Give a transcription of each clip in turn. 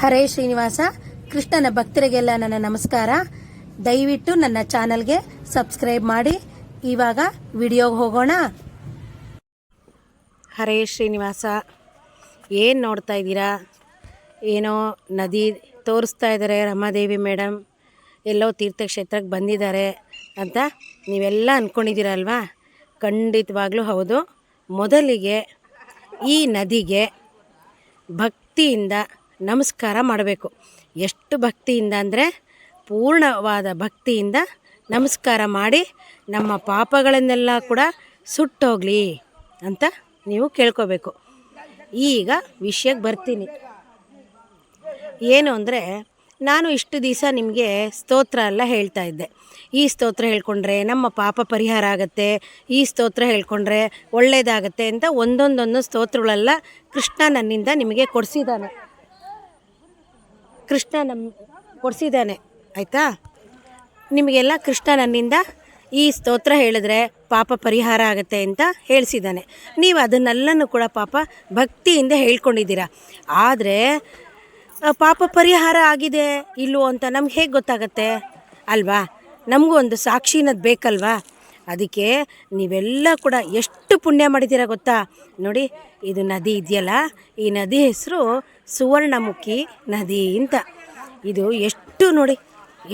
ಹರೇ ಶ್ರೀನಿವಾಸ, ಕೃಷ್ಣನ ಭಕ್ತರಿಗೆಲ್ಲ ನನ್ನ ನಮಸ್ಕಾರ. ದಯವಿಟ್ಟು ನನ್ನ ಚಾನಲ್ಗೆ ಸಬ್ಸ್ಕ್ರೈಬ್ ಮಾಡಿ. ಇವಾಗ ವಿಡಿಯೋಗೆ ಹೋಗೋಣ. ಹರೇ ಶ್ರೀನಿವಾಸ, ಏನು ನೋಡ್ತಾ ಇದ್ದೀರಾ? ಏನೋ ನದಿ ತೋರಿಸ್ತಾ ಇದ್ದಾರೆ, ರಮಾದೇವಿ ಮೇಡಮ್ ಎಲ್ಲೋ ತೀರ್ಥಕ್ಷೇತ್ರಕ್ಕೆ ಬಂದಿದ್ದಾರೆ ಅಂತ ನೀವೆಲ್ಲ ಅಂದ್ಕೊಂಡಿದ್ದೀರಲ್ವಾ ಖಂಡಿತವಾಗ್ಲೂ ಹೌದು. ಮೊದಲಿಗೆ ಈ ನದಿಗೆ ಭಕ್ತಿಯಿಂದ ನಮಸ್ಕಾರ ಮಾಡಬೇಕು. ಎಷ್ಟು ಭಕ್ತಿಯಿಂದ ಅಂದರೆ ಪೂರ್ಣವಾದ ಭಕ್ತಿಯಿಂದ ನಮಸ್ಕಾರ ಮಾಡಿ ನಮ್ಮ ಪಾಪಗಳನ್ನೆಲ್ಲ ಕೂಡ ಸುಟ್ಟೋಗಲಿ ಅಂತ ನೀವು ಕೇಳ್ಕೋಬೇಕು. ಈಗ ವಿಷಯಕ್ಕೆ ಬರ್ತೀನಿ. ಏನು ಅಂದರೆ ನಾನು ಇಷ್ಟು ದಿವಸ ನಿಮಗೆ ಸ್ತೋತ್ರ ಎಲ್ಲ ಹೇಳ್ತಾ ಇದ್ದೆ. ಈ ಸ್ತೋತ್ರ ಹೇಳ್ಕೊಂಡ್ರೆ ನಮ್ಮ ಪಾಪ ಪರಿಹಾರ ಆಗುತ್ತೆ, ಈ ಸ್ತೋತ್ರ ಹೇಳ್ಕೊಂಡ್ರೆ ಒಳ್ಳೆಯದಾಗತ್ತೆ ಅಂತ ಒಂದೊಂದೊಂದು ಸ್ತೋತ್ರಗಳೆಲ್ಲ ಕೃಷ್ಣ ನನ್ನಿಂದ ನಿಮಗೆ ಕೊಡಿಸಿದ್ದಾನೆ. ಕೃಷ್ಣ ನಮ್ಮ ಕೊಡಿಸಿದ್ದಾನೆ, ಆಯಿತಾ? ನಿಮಗೆಲ್ಲ ಕೃಷ್ಣ ನನ್ನಿಂದ ಈ ಸ್ತೋತ್ರ ಹೇಳಿದ್ರೆ ಪಾಪ ಪರಿಹಾರ ಆಗುತ್ತೆ ಅಂತ ಹೇಳಿಸಿದ್ದಾನೆ. ನೀವು ಅದನ್ನೆಲ್ಲನೂ ಕೂಡ ಪಾಪ ಭಕ್ತಿಯಿಂದ ಹೇಳ್ಕೊಂಡಿದ್ದೀರಾ. ಆದರೆ ಪಾಪ ಪರಿಹಾರ ಆಗಿದೆ ಇಲ್ಲವೋ ಅಂತ ನಮ್ಗೆ ಹೇಗೆ ಗೊತ್ತಾಗತ್ತೆ? ಅಲ್ವಾ? ನಮಗೂ ಒಂದು ಸಾಕ್ಷಿನದು ಬೇಕಲ್ವಾ? ಅದಕ್ಕೆ ನೀವೆಲ್ಲ ಕೂಡ ಎಷ್ಟು ಪುಣ್ಯ ಮಾಡಿದ್ದೀರ ಗೊತ್ತಾ? ನೋಡಿ, ಇದು ನದಿ ಇದೆಯಲ್ಲ, ಈ ನದಿ ಹೆಸರು ಸುವರ್ಣಮುಖಿ ನದಿ ಅಂತ. ಇದು ಎಷ್ಟು ನೋಡಿ,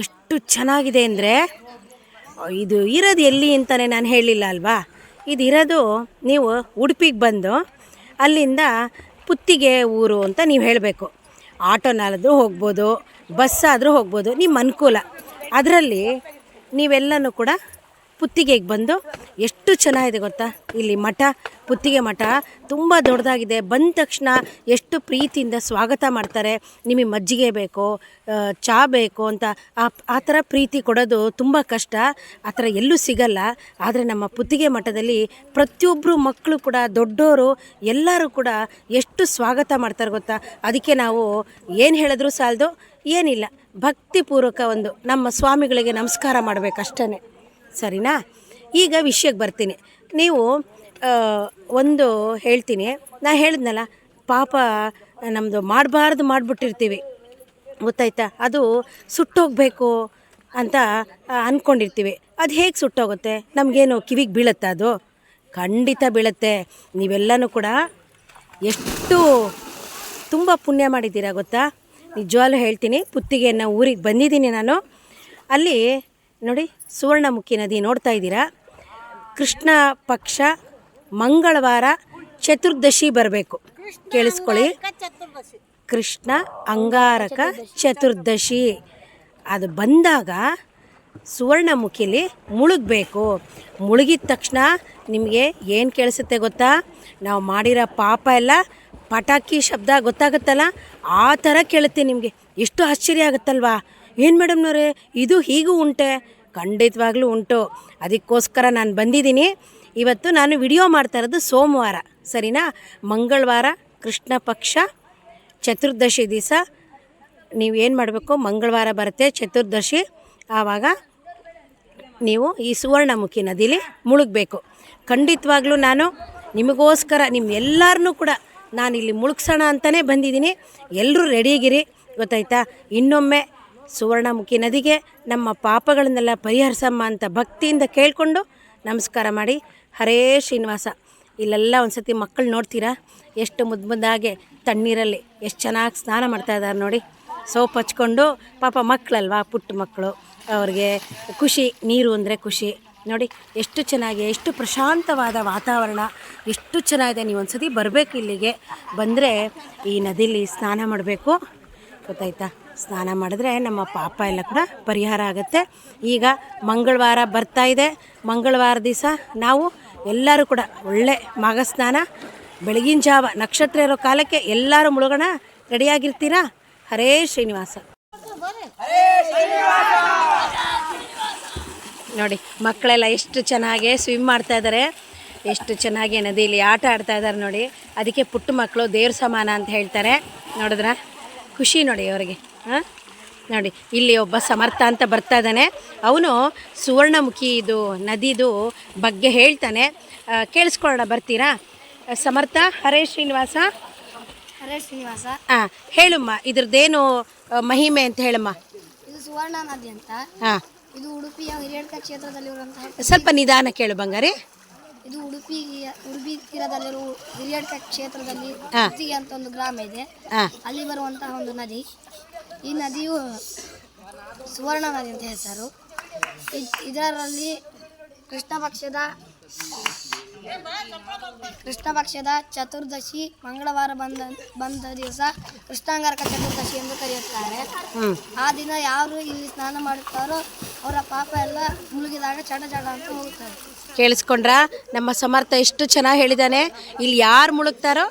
ಎಷ್ಟು ಚೆನ್ನಾಗಿದೆ ಅಂದರೆ, ಇದು ಇರೋದು ಎಲ್ಲಿ ಅಂತಲೇ ನಾನು ಹೇಳಿಲ್ಲ ಅಲ್ವಾ? ಇದು ಇರೋದು ನೀವು ಉಡುಪಿಗೆ ಬಂದು ಅಲ್ಲಿಂದ ಪುತ್ತಿಗೆ ಊರು ಅಂತ ನೀವು ಹೇಳಬೇಕು. ಆಟೋನಾದರೂ ಹೋಗ್ಬೋದು, ಬಸ್ ಆದರೂ ಹೋಗ್ಬೋದು, ನಿಮ್ಮ ಅನುಕೂಲ. ಅದರಲ್ಲಿ ನೀವೆಲ್ಲನೂ ಕೂಡ ಪುತ್ತಿಗೆಗೆ ಬಂದು ಎಷ್ಟು ಚೆನ್ನಾಗಿದೆ ಗೊತ್ತಾ? ಇಲ್ಲಿ ಮಠ, ಪುತ್ತಿಗೆ ಮಠ ತುಂಬ ದೊಡ್ಡದಾಗಿದೆ. ಬಂದ ತಕ್ಷಣ ಎಷ್ಟು ಪ್ರೀತಿಯಿಂದ ಸ್ವಾಗತ ಮಾಡ್ತಾರೆ. ನಿಮಗೆ ಮಜ್ಜಿಗೆ ಬೇಕು ಚಹಾ ಬೇಕು ಅಂತ ಆ ಆ ಥರ ಪ್ರೀತಿ ಕೊಡೋದು ತುಂಬ ಕಷ್ಟ. ಆ ಥರ ಎಲ್ಲೂ ಸಿಗಲ್ಲ. ಆದರೆ ನಮ್ಮ ಪುತ್ತಿಗೆ ಮಠದಲ್ಲಿ ಪ್ರತಿಯೊಬ್ಬರು ಮಕ್ಕಳು ಕೂಡ, ದೊಡ್ಡೋರು ಎಲ್ಲರೂ ಕೂಡ ಎಷ್ಟು ಸ್ವಾಗತ ಮಾಡ್ತಾರೆ ಗೊತ್ತಾ? ಅದಕ್ಕೆ ನಾವು ಏನು ಹೇಳಿದ್ರು ಸಾಲದು? ಏನಿಲ್ಲ. ಭಕ್ತಿಪೂರ್ವಕ ಒಂದು ನಮ್ಮ ಸ್ವಾಮಿಗಳಿಗೆ ನಮಸ್ಕಾರ ಮಾಡಬೇಕಷ್ಟೇ ಸರಿನಾ? ಈಗ ವಿಷಯಕ್ಕೆ ಬರ್ತೀನಿ. ನೀವು ಒಂದು ಹೇಳ್ತೀನಿ. ನಾ ಹೇಳಿದ್ನಲ್ಲ, ಪಾಪ ನಮ್ಮದು ಮಾಡಬಾರ್ದು ಮಾಡಿಬಿಟ್ಟಿರ್ತೀವಿ. ಗೊತ್ತಾಯ್ತಾ? ಅದು ಸುಟ್ಟೋಗಬೇಕು ಅಂತ ಅಂದ್ಕೊಂಡಿರ್ತೀವಿ ಅದು ಹೇಗೆ ಸುಟ್ಟೋಗುತ್ತೆ? ನಮಗೇನು ಕಿವಿಗೆ ಬೀಳುತ್ತಾ ಅದು? ಖಂಡಿತ ಬೀಳುತ್ತೆ. ನೀವೆಲ್ಲನೂ ಕೂಡ ಎಷ್ಟು ತುಂಬ ಪುಣ್ಯ ಮಾಡಿದ್ದೀರಾ ಗೊತ್ತಾ? ನಿಜವಾಗ್ಲೂ ಹೇಳ್ತೀನಿ, ಪುತ್ತಿಗೆಯನ್ನು ಊರಿಗೆ ಬಂದಿದ್ದೀನಿ ನಾನು. ಅಲ್ಲಿ ನೋಡಿ, ಸುವರ್ಣಮುಖಿ ನದಿ ನೋಡ್ತಾ ಇದ್ದೀರಾ? ಕೃಷ್ಣ ಪಕ್ಷ ಮಂಗಳವಾರ ಚತುರ್ದಶಿ ಬರಬೇಕು. ಕೇಳಿಸ್ಕೊಳ್ಳಿ. ಕೃಷ್ಣ ಅಂಗಾರಕ ಚತುರ್ದಶಿ. ಅದು ಬಂದಾಗ ಸುವರ್ಣಮುಖಿಲಿ ಮುಳುಗಬೇಕು. ಮುಳುಗಿದ ತಕ್ಷಣ ನಿಮಗೆ ಏನು ಕೇಳಿಸುತ್ತೆ ಗೊತ್ತಾ? ನಾವು ಮಾಡಿರೋ ಪಾಪ ಎಲ್ಲ ಪಟಾಕಿ ಶಬ್ದ ಗೊತ್ತಾಗುತ್ತಲ್ಲ? ಆ ಥರ ಕೇಳುತ್ತೆ ನಿಮಗೆ. ಎಷ್ಟು ಆಶ್ಚರ್ಯ ಆಗುತ್ತಲ್ವಾ? ಏನು ಮೇಡಮ್ನವ್ರೆ, ಇದು ಹೀಗೂ ಉಂಟೆ. ಖಂಡಿತವಾಗ್ಲೂ ಉಂಟು. ಅದಕ್ಕೋಸ್ಕರ ನಾನು ಬಂದಿದ್ದೀನಿ. ಇವತ್ತು ನಾನು ವಿಡಿಯೋ ಮಾಡ್ತಾ ಇರೋದು ಸೋಮವಾರ, ಸರಿನಾ? ಮಂಗಳವಾರ ಕೃಷ್ಣ ಪಕ್ಷ ಚತುರ್ದಶಿ ದಿವಸ. ನೀವು ಏನು ಮಾಡಬೇಕು? ಮಂಗಳವಾರ ಬರುತ್ತೆ, ಚತುರ್ದಶಿ. ಆವಾಗ ನೀವು ಈ ಸುವರ್ಣಮುಖಿ ನದಿಲಿ ಮುಳುಗಬೇಕು. ಖಂಡಿತವಾಗ್ಲೂ ನಾನು ನಿಮಗೋಸ್ಕರ ನಿಮ್ಮ ಎಲ್ಲರನ್ನೂ ಕೂಡ ನಾನು ಇಲ್ಲಿ ಮುಳುಗ್ಸೋಣ ಅಂತಲೇ ಬಂದಿದ್ದೀನಿ. ಎಲ್ಲರೂ ರೆಡಿಯಾಗಿರಿ ಗೊತ್ತಾಯ್ತಾ? ಇನ್ನೊಮ್ಮೆ ಸುವರ್ಣಮುಖಿ ನದಿಗೆ ನಮ್ಮ ಪಾಪಗಳನ್ನೆಲ್ಲ ಪರಿಹರಿಸಮ್ಮ ಅಂತ ಭಕ್ತಿಯಿಂದ ಕೇಳಿಕೊಂಡು ನಮಸ್ಕಾರ ಮಾಡಿ. ಹರೇ ಶ್ರೀನಿವಾಸ. ಇಲ್ಲೆಲ್ಲ ಒಂದು ಸತಿ ಮಕ್ಕಳು ನೋಡ್ತೀರಾ? ಎಷ್ಟು ಮುದ್ದು ಮುದ್ದಾಗೆ ತಣ್ಣೀರಲ್ಲಿ ಎಷ್ಟು ಚೆನ್ನಾಗಿ ಸ್ನಾನ ಮಾಡ್ತಾ ಇದ್ದಾರೆ ನೋಡಿ. ಸೋಪ್ ಹಚ್ಕೊಂಡು ಪಾಪ ಮಕ್ಕಳಲ್ವಾ ಪುಟ್ಟ ಮಕ್ಕಳು ಅವ್ರಿಗೆ ಖುಷಿ, ನೀರು ಅಂದರೆ ಖುಷಿ. ನೋಡಿ, ಎಷ್ಟು ಚೆನ್ನಾಗಿ, ಎಷ್ಟು ಪ್ರಶಾಂತವಾದ ವಾತಾವರಣ. ಎಷ್ಟು ಚೆನ್ನಾಗಿದೆ. ನೀವು ಒಂದ್ಸತಿ ಬರಬೇಕು ಇಲ್ಲಿಗೆ. ಬಂದರೆ ಈ ನದಿಲಿ ಸ್ನಾನ ಮಾಡಬೇಕು. ಗೊತ್ತಾಯ್ತಾ? ಸ್ನಾನ ಮಾಡಿದ್ರೆ ನಮ್ಮ ಪಾಪ ಎಲ್ಲ ಕೂಡ ಪರಿಹಾರ ಆಗುತ್ತೆ. ಈಗ ಮಂಗಳವಾರ ಬರ್ತಾ ಇದೆ. ಮಂಗಳವಾರ ದಿವಸ ನಾವು ಎಲ್ಲರೂ ಕೂಡ ಒಳ್ಳೆ ಮಾಘ ಸ್ನಾನ, ಬೆಳಗಿನ ಜಾವ, ನಕ್ಷತ್ರ ಇರೋ ಕಾಲಕ್ಕೆ ಎಲ್ಲರೂ ಮುಳುಗೋಣ. ರೆಡಿಯಾಗಿರ್ತೀರಾ? ಹರೇ ಶ್ರೀನಿವಾಸ. ನೋಡಿ, ಮಕ್ಕಳೆಲ್ಲ ಎಷ್ಟು ಚೆನ್ನಾಗಿ ಸ್ವಿಮ್ ಮಾಡ್ತಾ ಇದ್ದಾರೆ ಎಷ್ಟು ಚೆನ್ನಾಗಿ ನದಿಯಲ್ಲಿ ಆಟ ಆಡ್ತಾ ಇದ್ದಾರೆ ನೋಡಿ. ಅದಕ್ಕೆ ಪುಟ್ಟ ಮಕ್ಕಳು ದೇವ್ರ ಸಮಾನ ಅಂತ ಹೇಳ್ತಾರೆ. ನೋಡಿದ್ರ? ಖುಷಿ ನೋಡಿ ಅವರಿಗೆ. ಹಾಂ? ನೋಡಿ ಇಲ್ಲಿ ಒಬ್ಬ ಸಮರ್ಥ ಅಂತ ಬರ್ತಾ ಇದ್ದಾನೆ. ಅವನು ಸುವರ್ಣಮುಖಿ ಇದು ನದಿದು ಬಗ್ಗೆ ಹೇಳ್ತಾನೆ. ಕೇಳಿಸ್ಕೊಳ್ಳೋಣ ಬರ್ತೀರಾ? ಸಮರ್ಥ ಹರೇ ಶ್ರೀನಿವಾಸ. ಹರೇಶ್ ಶ್ರೀನಿವಾಸ. ಹಾಂ ಹೇಳಮ್ಮ ಇದ್ರದ್ದೇನು ಮಹಿಮೆ ಅಂತ ಹೇಳಮ್ಮ. ಇದು ಸುವರ್ಣ ನದಿ ಅಂತ. ಹಾಂ. ಇದು ಉಡುಪಿಯ ಹಿರಿಯಡ್ಕ ಕ್ಷೇತ್ರದಲ್ಲಿ ಸ್ವಲ್ಪ ನಿಧಾನ ಕೇಳು ಬಂಗಾರಿ. ಇದು ಉಡುಪಿ ಉಡುಪಿ ತೀರದಲ್ಲಿರುವ ಹಿರಿಯಡ್ಕ ಕ್ಷೇತ್ರದಲ್ಲಿ ಹಾ. ಅಂತ ಒಂದು ಗ್ರಾಮ ಇದೆ. ಹಾಂ. ಅಲ್ಲಿ ಬರುವಂತಹ ಒಂದು ನದಿ. ಈ ನದಿಯು ಸುವರ್ಣ ನದಿ ಅಂತ ಹೆಸರು. ಇದ್- ಇದರಲ್ಲಿ ಕೃಷ್ಣ ಪಕ್ಷದ ಕೃಷ್ಣ ಪಕ್ಷದ ಚತುರ್ದಶಿ ಮಂಗಳವಾರ ಬಂದ ಬಂದ ದಿವಸ ಕೃಷ್ಣಾಂಗಾರಕ ಚತುರ್ದಶಿ ಎಂದು ಕರೆಯುತ್ತಾರೆ. ಹ್ಞೂ ಆ ದಿನ ಯಾರು ಇಲ್ಲಿ ಸ್ನಾನ ಮಾಡುತ್ತಾರೋ ಅವರ ಪಾಪ ಎಲ್ಲ ಮುಳುಗಿದಾಗ ಅಂತ ಹೋಗ್ತಾರೆ ಕೇಳಿಸ್ಕೊಂಡ್ರಾ? ನಮ್ಮ ಸಮರ್ಥ ಎಷ್ಟು ಚೆನ್ನಾಗಿ ಹೇಳಿದ್ದಾನೆ ಇಲ್ಲಿ ಯಾರು ಮುಳುಗ್ತಾರೋ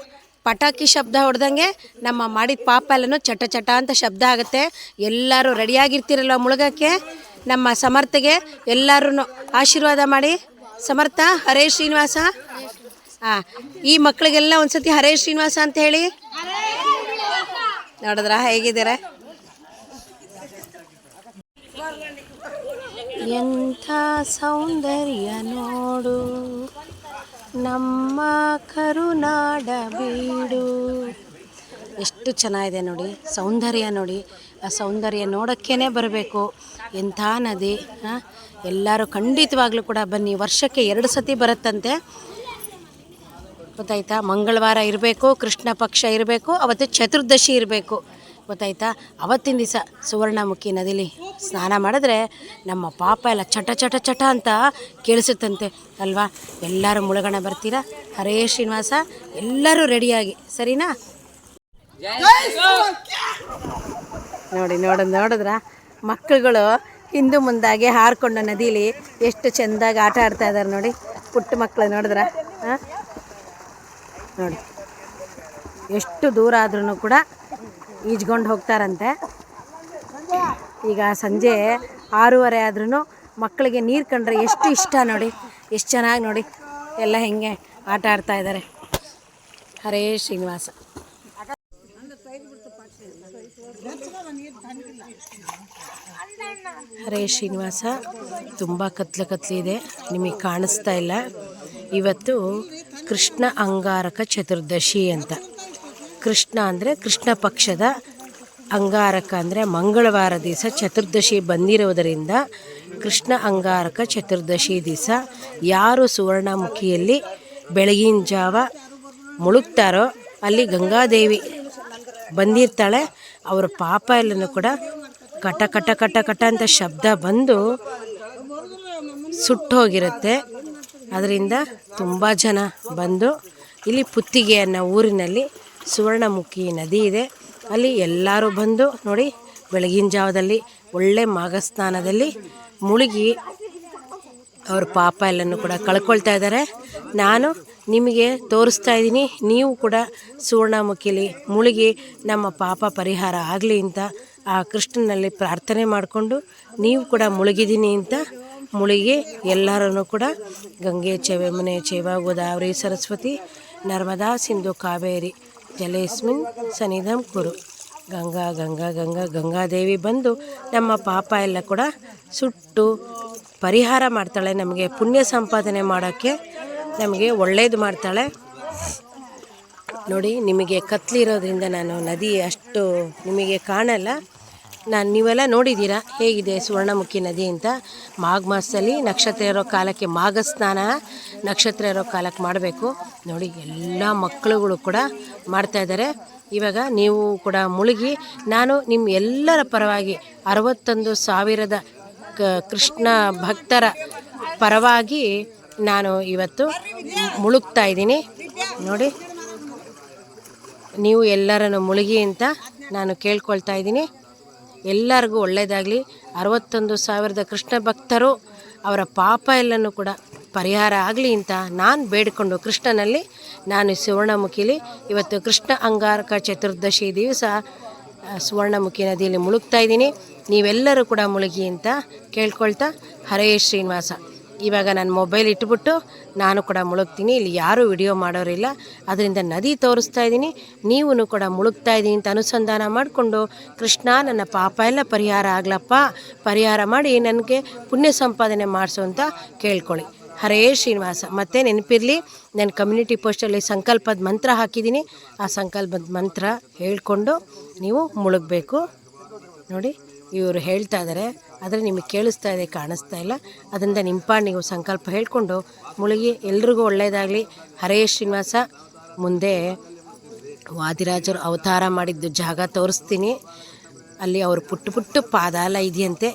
ಪಟಾಕಿ ಶಬ್ದ ಹೊಡೆದಂಗೆ ನಮ್ಮ ಮಾಡಿದ ಪಾಪ ಎಲ್ಲನೂ ಚಟ ಚಟ ಅಂತ ಶಬ್ದ ಆಗುತ್ತೆ. ಎಲ್ಲರೂ ರೆಡಿಯಾಗಿರ್ತೀರಲ್ವ ಮುಳುಗಕ್ಕೆ? ನಮ್ಮ ಸಮರ್ಥಗೆ ಎಲ್ಲರೂ ಆಶೀರ್ವಾದ ಮಾಡಿ. ಸಮರ್ಥ, ಹರೇ ಶ್ರೀನಿವಾಸ. ಹಾಂ ಈ ಮಕ್ಕಳಿಗೆಲ್ಲ ಒಂದ್ಸತಿ ಹರೇ ಶ್ರೀನಿವಾಸ ಅಂತ ಹೇಳಿ. ನೋಡಿದ್ರಾ ಹೇಗಿದ್ದಾರೆ? ಎಂಥ ಸೌಂದರ್ಯ ನೋಡು. ನಮ್ಮ ಕರುನಾಡ ಬೀಡು. ಎಷ್ಟು ಚೆನ್ನಾಗಿದೆ ನೋಡಿ, ಸೌಂದರ್ಯ ನೋಡಿ. ಆ ಸೌಂದರ್ಯ ನೋಡೋಕ್ಕೇ ಬರಬೇಕು. ಎಂಥ ನದಿ ಹಾಂ ಎಲ್ಲರೂ ಖಂಡಿತವಾಗ್ಲೂ ಕೂಡ ಬನ್ನಿ. ವರ್ಷಕ್ಕೆ ಎರಡು ಸತಿ ಬರುತ್ತಂತೆ. ಗೊತ್ತಾಯ್ತಾ? ಮಂಗಳವಾರ ಇರಬೇಕು, ಕೃಷ್ಣ ಪಕ್ಷ ಇರಬೇಕು, ಅವತ್ತು ಚತುರ್ದಶಿ ಇರಬೇಕು. ಗೊತ್ತಾಯ್ತಾ? ಅವತ್ತಿನ ದಿವಸ ಸುವರ್ಣಮುಖಿ ನದಿಲಿ ಸ್ನಾನ ಮಾಡಿದ್ರೆ ನಮ್ಮ ಪಾಪ ಎಲ್ಲ ಚಟ ಚಟ ಚಟ ಅಂತ ಕೇಳಿಸುತ್ತಂತೆ, ಅಲ್ವಾ? ಎಲ್ಲರೂ ಮುಳುಗಣ ಬರ್ತೀರಾ? ಹರೇ ಶ್ರೀನಿವಾಸ, ಎಲ್ಲರೂ ರೆಡಿಯಾಗಿ, ಸರಿನಾ? ನೋಡಿ, ನೋಡ, ನೋಡಿದ್ರ? ಮಕ್ಕಳುಗಳು ಹಿಂದೂ ಮುಂದಾಗೆ ಹಾರ್ಕೊಂಡು ನದೀಲಿ ಎಷ್ಟು ಚೆಂದಾಗಿ ಆಟ ಆಡ್ತಾ ಇದ್ದಾರೆ ನೋಡಿ. ಪುಟ್ಟ ಮಕ್ಕಳು ನೋಡಿದ್ರ? ಹಾಂ? ನೋಡಿ. ಎಷ್ಟು ದೂರ ಆದ್ರೂ ಕೂಡ ಈಜ್ಕೊಂಡು ಹೋಗ್ತಾರಂತೆ. ಈಗ ಸಂಜೆ ಆರೂವರೆ ಆದ್ರೂ ಮಕ್ಕಳಿಗೆ ನೀರು ಕಂಡ್ರೆ ಎಷ್ಟು ಇಷ್ಟ ನೋಡಿ, ಎಷ್ಟು ಚೆನ್ನಾಗಿ ನೋಡಿ. ಎಲ್ಲ ಹೆಂಗೆ ಆಟ ಆಡ್ತಾ ಇದ್ದಾರೆ ಹರೇ ಶ್ರೀನಿವಾಸ. ಹರೇ ಶ್ರೀನಿವಾಸ, ತುಂಬ ಕತ್ಲೆ ಕತ್ಲಿದೆ ನಿಮಗೆ ಕಾಣಿಸ್ತಾ ಇಲ್ಲ. ಇವತ್ತು ಕೃಷ್ಣ ಅಂಗಾರಕ ಚತುರ್ದಶಿ ಅಂತ. ಕೃಷ್ಣ ಅಂದರೆ ಕೃಷ್ಣ ಪಕ್ಷದ ಅಂಗಾರಕ ಅಂದರೆ ಮಂಗಳವಾರ ದಿವಸ ಚತುರ್ದಶಿ ಬಂದಿರುವುದರಿಂದ ಕೃಷ್ಣ ಅಂಗಾರಕ ಚತುರ್ದಶಿ ದಿವಸ ಯಾರು ಸುವರ್ಣಮುಖಿಯಲ್ಲಿ ಬೆಳಗಿನ ಜಾವ ಮುಳುಗ್ತಾರೋ ಅಲ್ಲಿ ಗಂಗಾದೇವಿ ಬಂದಿರ್ತಾಳೆ. ಅವರ ಪಾಪ ಎಲ್ಲನೂ ಕೂಡ ಕಟ ಕಟ ಕಟ ಕಟ ಅಂತ ಶಬ್ದ ಬಂದು ಸುಟ್ಟೋಗಿರುತ್ತೆ. ಅದರಿಂದ ತುಂಬ ಜನ ಬಂದು ಇಲ್ಲಿ ಪುತ್ತಿಗೆಯನ್ನು ಊರಿನಲ್ಲಿ ಸುವರ್ಣಮುಖಿ ನದಿ ಇದೆ. ಅಲ್ಲಿ ಎಲ್ಲರೂ ಬಂದು ನೋಡಿ, ಬೆಳಗಿನ ಜಾವದಲ್ಲಿ, ಒಳ್ಳೆ ಮಾಘಸ್ಥಾನದಲ್ಲಿ ಮುಳುಗಿ ಅವ್ರ ಪಾಪ ಎಲ್ಲನೂ ಕೂಡ ಕಳ್ಕೊಳ್ತಾ ಇದ್ದಾರೆ. ನಾನು ನಿಮಗೆ ತೋರಿಸ್ತಾ ಇದ್ದೀನಿ, ನೀವು ಕೂಡ ಸುವರ್ಣಮುಖಿಲಿ ಮುಳುಗಿ ನಮ್ಮ ಪಾಪ ಪರಿಹಾರ ಆಗಲಿ ಅಂತ ಆ ಕೃಷ್ಣನಲ್ಲಿ ಪ್ರಾರ್ಥನೆ ಮಾಡಿಕೊಂಡು ನೀವು ಕೂಡ ಮುಳುಗಿದ್ದೀನಿ ಅಂತ ಮುಳುಗಿ ಎಲ್ಲರನ್ನು ಕೂಡ ಗಂಗೆ ಚೆವೆಮನೆ ಚೇವ, ಗೋದಾವರಿ, ಸರಸ್ವತಿ, ನರ್ಮದಾ, ಸಿಂಧು, ಕಾವೇರಿ ಜಲೇಸ್ಮಿನ್ ಸನ್ನಿಧಂ ಕುರು. ಗಂಗಾ ಗಂಗಾ ಗಂಗಾ, ಗಂಗಾದೇವಿ ಬಂದು ನಮ್ಮ ಪಾಪ ಎಲ್ಲ ಕೂಡ ಸುಟ್ಟು ಪರಿಹಾರ ಮಾಡ್ತಾಳೆ ನಮಗೆ ಪುಣ್ಯ ಸಂಪಾದನೆ ಮಾಡೋಕ್ಕೆ. ನಮಗೆ ಒಳ್ಳೇದು ಮಾಡ್ತಾಳೆ. ನೋಡಿ, ನಿಮಗೆ ಕತ್ಲಿರೋದ್ರಿಂದ ನಾನು ನದಿ ಅಷ್ಟು ನಿಮಗೆ ಕಾಣಲ್ಲ. ನಾನು ನೀವೆಲ್ಲ ನೋಡಿದ್ದೀರಾ? ಹೇಗಿದೆ ಸುವರ್ಣಮುಖಿ ನದಿ ಅಂತ? ಮಾಘ ಮಾಸದಲ್ಲಿ ನಕ್ಷತ್ರ ಇರೋ ಕಾಲಕ್ಕೆ ಮಾಘ ಸ್ನಾನ, ನಕ್ಷತ್ರ ಇರೋ ಕಾಲಕ್ಕೆ ಮಾಡಬೇಕು. ನೋಡಿ, ಎಲ್ಲ ಮಕ್ಕಳುಗಳು ಕೂಡ ಮಾಡ್ತಾಯಿದ್ದಾರೆ ಇವಾಗ ನೀವು ಕೂಡ ಮುಳುಗಿ, ನಾನು ನಿಮ್ಮ ಎಲ್ಲರ ಪರವಾಗಿ ಅರವತ್ತೊಂದು ಸಾವಿರದ ಕೃಷ್ಣ ಭಕ್ತರ ಪರವಾಗಿ ನಾನು ಇವತ್ತು ಮುಳುಗ್ತಾ ಇದ್ದೀನಿ. ನೋಡಿ, ನೀವು ಎಲ್ಲರನ್ನು ಮುಳುಗಿ ಅಂತ ನಾನು ಕೇಳ್ಕೊಳ್ತಾ ಇದ್ದೀನಿ. ಎಲ್ಲರಿಗೂ ಒಳ್ಳೆಯದಾಗಲಿ ಅರವತ್ತೊಂದು ಸಾವಿರದ ಕೃಷ್ಣ ಭಕ್ತರು ಅವರ ಪಾಪ ಎಲ್ಲನೂ ಕೂಡ ಪರಿಹಾರ ಆಗಲಿ ಅಂತ ನಾನು ಬೇಡಿಕೊಂಡು ಕೃಷ್ಣನಲ್ಲಿ ನಾನು ಸುವರ್ಣಮುಖಿಲಿ ಇವತ್ತು ಕೃಷ್ಣ ಅಂಗಾರಕ ಚತುರ್ದಶಿ ದಿವಸ ಸುವರ್ಣಮುಖಿ ನದಿಯಲ್ಲಿ ಮುಳುಗ್ತಾ ಇದ್ದೀನಿ. ನೀವೆಲ್ಲರೂ ಕೂಡ ಮುಳುಗಿ ಅಂತ ಕೇಳ್ಕೊಳ್ತಾ ಹರೇ ಶ್ರೀನಿವಾಸ. ಇವಾಗ ನಾನು ಮೊಬೈಲ್ ಇಟ್ಬಿಟ್ಟು ನಾನು ಕೂಡ ಮುಳುಗ್ತೀನಿ. ಇಲ್ಲಿ ಯಾರೂ ವಿಡಿಯೋ ಮಾಡೋರಿಲ್ಲ. ಅದರಿಂದ ನದಿ ತೋರಿಸ್ತಾ ಇದ್ದೀನಿ. ನೀವು ಕೂಡ ಮುಳುಗ್ತಾ ಇದ್ದೀನಿ ಅಂತ ಅನುಸಂಧಾನ ಮಾಡಿಕೊಂಡು ಕೃಷ್ಣ ನನ್ನ ಪಾಪ ಎಲ್ಲ ಪರಿಹಾರ ಆಗ್ಲಪ್ಪ. ಪರಿಹಾರ ಮಾಡಿ ನನಗೆ ಪುಣ್ಯ ಸಂಪಾದನೆ ಮಾಡಿಸು ಅಂತ ಕೇಳ್ಕೊಳ್ಳಿ. ಹರೇ ಶ್ರೀನಿವಾಸ. ಮತ್ತು ನೆನಪಿರಲಿ, ನಾನು ಕಮ್ಯುನಿಟಿ ಪೋಸ್ಟಲ್ಲಿ ಸಂಕಲ್ಪದ ಮಂತ್ರ ಹಾಕಿದ್ದೀನಿ. ಆ ಸಂಕಲ್ಪದ ಮಂತ್ರ ಹೇಳ್ಕೊಂಡು ನೀವು ಮುಳುಗಬೇಕು. ನೋಡಿ, ಇವರು ಹೇಳ್ತಾ ಇದ್ದಾರೆ ಆದರೆ ನಿಮಗೆ ಕೇಳಿಸ್ತಾ ಇದೆ, ಕಾಣಿಸ್ತಾ ಇಲ್ಲ. ಅದರಿಂದ ನಿಂಪಾಡು ನೀವು ಸಂಕಲ್ಪ ಹೇಳಿಕೊಂಡು ಮುಳುಗಿ ಎಲ್ರಿಗೂ ಒಳ್ಳೆಯದಾಗಲಿ ಹರೇ ಶ್ರೀನಿವಾಸ. ಮುಂದೆ ವಾದಿರಾಜರು ಅವತಾರ ಮಾಡಿದ್ದು ಜಾಗ ತೋರಿಸ್ತೀನಿ. ಅಲ್ಲಿ ಅವರು ಪುಟ್ಟ ಪುಟ್ಟ ಪಾದಾಲ ಇದೆಯಂತೆ.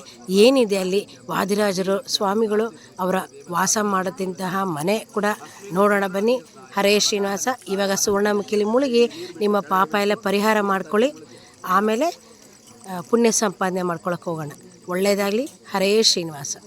ಏನಿದೆ ಅಲ್ಲಿ? ವಾದಿರಾಜರು, ಸ್ವಾಮಿಗಳು ಅವರ ವಾಸ ಮಾಡುತ್ತಿಂತಹ ಮನೆ ಕೂಡ ನೋಡೋಣ ಬನ್ನಿ. ಹರೇ ಶ್ರೀನಿವಾಸ. ಇವಾಗ ಸುವರ್ಣಮುಖಿಲಿ ಮುಳುಗಿ ನಿಮ್ಮ ಪಾಪ ಎಲ್ಲ ಪರಿಹಾರ ಮಾಡ್ಕೊಳ್ಳಿ. ಆಮೇಲೆ ಪುಣ್ಯ ಸಂಪಾದನೆ ಮಾಡ್ಕೊಳಕ್ಕೆ ಹೋಗೋಣ. ಒಳ್ಳೆಯದಾಗಲಿ ಹರೇ ಶ್ರೀನಿವಾಸ.